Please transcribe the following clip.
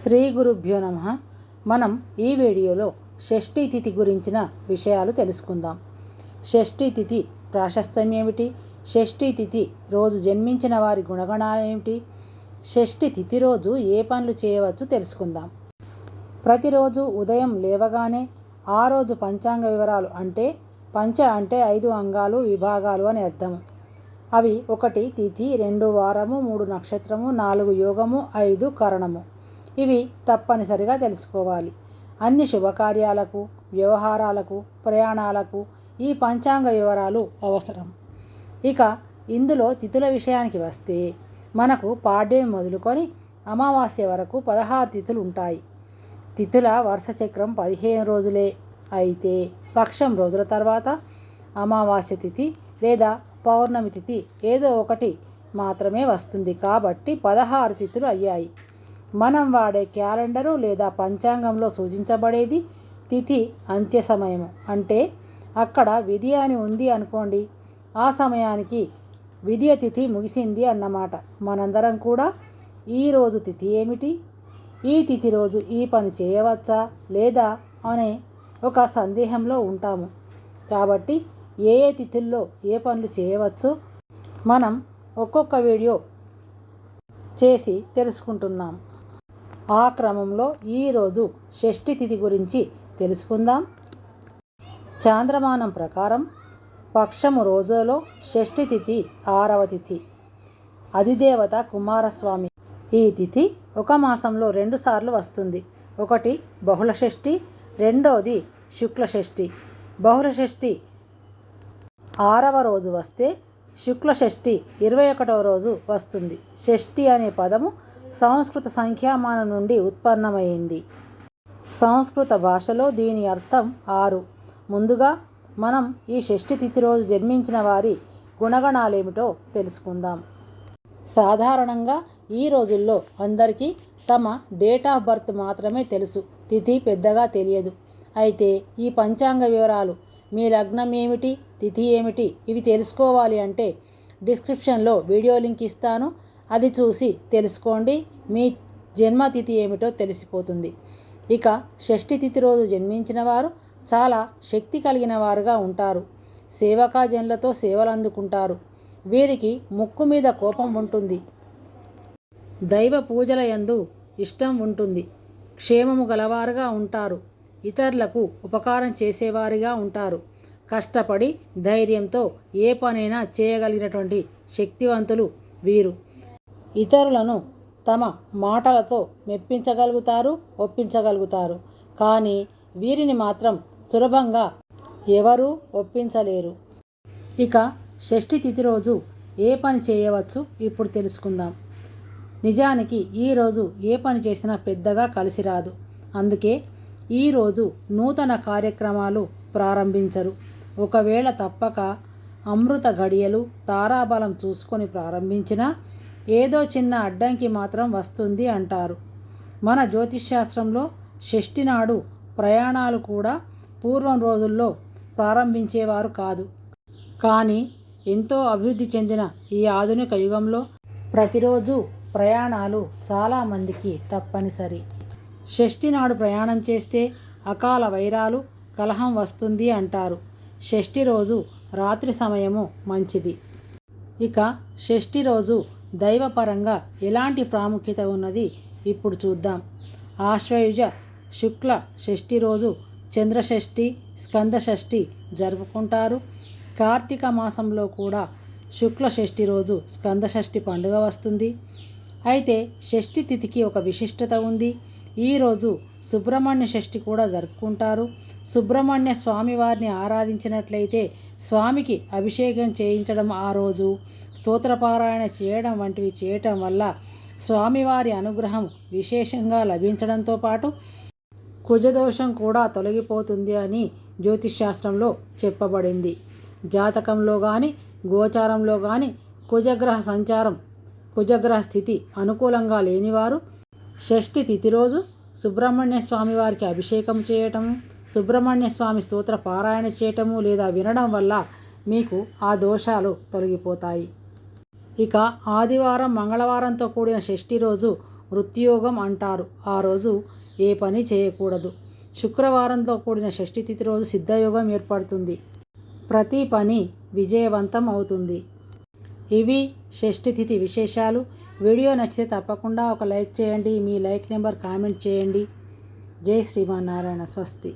శ్రీ గురుభ్యో నమ. మనం ఈ వీడియోలో షష్ఠీ తిథి గురించిన విషయాలు తెలుసుకుందాం. షష్ఠీ తిథి ప్రాశస్త్యం ఏమిటి? షష్ఠీ తిథి రోజు జన్మించిన వారి గుణగణాలు ఏమిటి? షష్ఠి తిథి రోజు ఏ పనులు చేయవచ్చు తెలుసుకుందాం. ప్రతిరోజు ఉదయం లేవగానే ఆ రోజు పంచాంగ వివరాలు అంటే పంచ అంటే ఐదు అంగాలు విభాగాలు అని అర్థం. అవి ఒకటి తిథి రెండు వారము మూడు నక్షత్రము నాలుగు యోగము ఐదు కరణము. ఇవి తప్పనిసరిగా తెలుసుకోవాలి. అన్ని శుభకార్యాలకు వ్యవహారాలకు ప్రయాణాలకు ఈ పంచాంగ వివరాలు అవసరం. ఇక ఇందులో తిథుల విషయానికి వస్తే మనకు పాడ్యం మొదలుకొని అమావాస్య వరకు పదహారు తిథులు ఉంటాయి. తిథుల వరుస చక్రం పదిహేను రోజులే. అయితే పక్షం రోజుల తర్వాత అమావాస్య తిథి లేదా పౌర్ణమి తిథి ఏదో ఒకటి మాత్రమే వస్తుంది. కాబట్టి పదహారు తిథులు అయ్యాయి. మనం వాడే క్యాలెండరు లేదా పంచాంగంలో సూచించబడేది తిథి అంత్య సమయము. అంటే అక్కడ విధి అని ఉంది అనుకోండి. ఆ సమయానికి విధియ తిథి ముగిసింది అన్నమాట. మనందరం కూడా ఈరోజు తిథి ఏమిటి? ఈ తిథి రోజు ఈ పని చేయవచ్చా? లేదా? అనే ఒక సందేహంలో ఉంటాము. కాబట్టి ఏ ఏ తిథుల్లో ఏ పనులు చేయవచ్చో మనం ఒక్కొక్క వీడియో చేసి తెలుసుకుంటున్నాం. ఆ క్రమంలో ఈరోజు షష్ఠి తిథి గురించి తెలుసుకుందాం. చాంద్రమానం ప్రకారం పక్షము రోజులో షష్ఠి తిథి ఆరవ తిథి. అధిదేవత కుమారస్వామి. ఈ తిథి ఒక మాసంలో రెండుసార్లు వస్తుంది. ఒకటి బహుళ షష్ఠి రెండోది శుక్ల షష్ఠి బహుళ షష్ఠి ఆరవ రోజు వస్తే శుక్ల షష్ఠి ఇరవై ఒకటవ రోజు వస్తుంది. షష్ఠి అనే పదము సంస్కృత సంఖ్యామానం నుండి ఉత్పన్నమైంది. సంస్కృత భాషలో దీని అర్థం ఆరు. ముందుగా మనం ఈ షష్ఠి తిథి రోజు జన్మించిన వారి గుణగణాలేమిటో తెలుసుకుందాం. సాధారణంగా ఈ రోజుల్లో అందరికీ తమ డేట్ ఆఫ్ బర్త్ మాత్రమే తెలుసు. తిథి పెద్దగా తెలియదు. అయితే ఈ పంచాంగ వివరాలు మీ లగ్నం ఏమిటి తిథి ఏమిటి ఇవి తెలుసుకోవాలి అంటే డిస్క్రిప్షన్లో వీడియో లింక్ ఇస్తాను. అది చూసి తెలుసుకోండి మీ జన్మతిథి ఏమిటో తెలిసిపోతుంది. ఇక షష్ఠి తిథి రోజు జన్మించిన వారు చాలా శక్తి కలిగిన వారుగా ఉంటారు. సేవకాజనులతో సేవలు అందుకుంటారు. వీరికి ముక్కు మీద కోపం ఉంటుంది. దైవ పూజల యందు ఇష్టం ఉంటుంది. క్షేమము గలవారుగా ఉంటారు. ఇతరులకు ఉపకారం చేసేవారిగా ఉంటారు. కష్టపడి ధైర్యంతో ఏ పనైనా చేయగలిగినటువంటి శక్తివంతులు వీరు. ఇతరులను తమ మాటలతో మెప్పించగలుగుతారు ఒప్పించగలుగుతారు. కానీ వీరిని మాత్రం సులభంగా ఎవరూ ఒప్పించలేరు. ఇక షష్ఠి తిథి రోజు ఏ పని చేయవచ్చు ఇప్పుడు తెలుసుకుందాం. నిజానికి ఈరోజు ఏ పని చేసినా పెద్దగా కలిసి రాదు. అందుకే ఈరోజు నూతన కార్యక్రమాలు ప్రారంభించరు. ఒకవేళ తప్పక అమృత గడియలు తారాబలం చూసుకొని ప్రారంభించినా ఏదో చిన్న అడ్డంకి మాత్రం వస్తుంది అంటారు. మన జ్యోతిష్శాస్త్రంలో షష్ఠి నాడు ప్రయాణాలు కూడా పూర్వం రోజుల్లో ప్రారంభించేవారు కాదు. కానీ ఎంతో అభివృద్ధి చెందిన ఈ ఆధునిక యుగంలో ప్రతిరోజు ప్రయాణాలు చాలామందికి తప్పనిసరి. షష్ఠి నాడు ప్రయాణం చేస్తే అకాల వైరాలు కలహం వస్తుంది అంటారు. షష్ఠి రోజు రాత్రి సమయము మంచిది. ఇక షష్ఠి రోజు దైవపరంగా ఎలాంటి ప్రాముఖ్యత ఉన్నది ఇప్పుడు చూద్దాం. ఆశ్వయుజ శుక్ల షష్ఠి రోజు చంద్రషష్ఠి స్కంద షష్ఠి జరుపుకుంటారు. కార్తీక మాసంలో కూడా శుక్ల షష్ఠి రోజు స్కంద షష్ఠి పండుగ వస్తుంది. అయితే షష్ఠి తిథికి ఒక విశిష్టత ఉంది. ఈరోజు సుబ్రహ్మణ్య షష్ఠి కూడా జరుపుకుంటారు. సుబ్రహ్మణ్య స్వామి వారిని ఆరాధించినట్లయితే స్వామికి అభిషేకం చేయించడం ఆ రోజు. స్తోత్రపారాయణ చేయడం వంటివి చేయటం వల్ల స్వామివారి అనుగ్రహం విశేషంగా లభించడంతో పాటు కుజదోషం కూడా తొలగిపోతుంది అని జ్యోతిష్శాస్త్రంలో చెప్పబడింది. జాతకంలో కానీ గోచారంలో కానీ కుజగ్రహ సంచారం కుజగ్రహ స్థితి అనుకూలంగా లేనివారు షష్ఠి తిథి రోజు సుబ్రహ్మణ్య స్వామి వారికి అభిషేకం చేయటం సుబ్రహ్మణ్య స్వామి స్తోత్ర పారాయణ చేయటము లేదా వినడం వల్ల మీకు ఆ దోషాలు తొలగిపోతాయి. ఇక ఆదివారం మంగళవారంతో కూడిన షష్ఠి రోజు వృత్తియోగం అంటారు. ఆ రోజు ఏ పని చేయకూడదు. శుక్రవారంతో కూడిన షష్ఠి తిథి రోజు సిద్ధయోగం ఏర్పడుతుంది. ప్రతి పని విజయవంతం అవుతుంది. ఇవి షష్ఠి తిథి విశేషాలు. వీడియో నచ్చితే తప్పకుండా ఒక లైక్ చేయండి. మీ లైక్ నెంబర్ కామెంట్ చేయండి. జై శ్రీమన్నారాయణ. స్వస్తి.